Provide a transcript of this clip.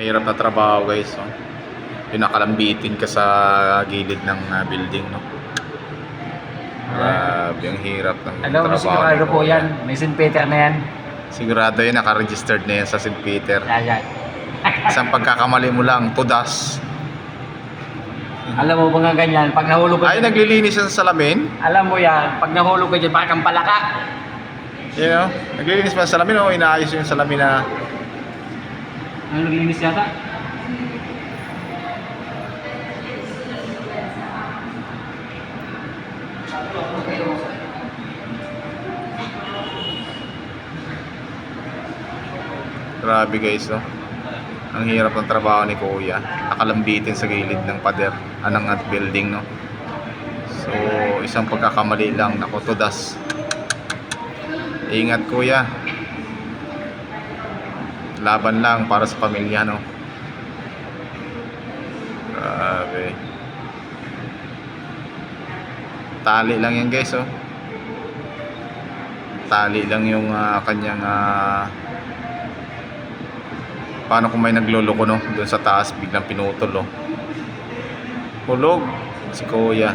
Mahirap na trabaho guys. No? Pinakalambitin ka sa gilid ng ah, building. No? Grabe, ang hirap ng Alam mo, trabaho. sigurado po yan. May St. Peter na yan. Sigurado yan, naka-registered na yan sa St. Peter. Ayan. Isang pagkakamali mo lang, tudas. Alam mo nga ganyan, pag nahulog ka Ay, dyan- naglilinis yan sa salamin. alam mo yan, pag nahulog ka dyan, baka kang palaka. You know, naglilinis pa sa salamin, oh, inaayos yung salamin na Ano naglinis yata? Grabe guys, no? Ang hirap ng trabaho ni Kuya. Nakalambitin sa gilid ng pader, anang at building, no? So, isang pagkakamali lang, naku, tudas. Ingat Kuya. Laban lang para sa pamilya, no? Grabe. Tali lang yan guys, oh. Tali lang yung ah, kanyang ah, paano kung may nagluloko no doon sa taas biglang pinutol oh hulog si kuya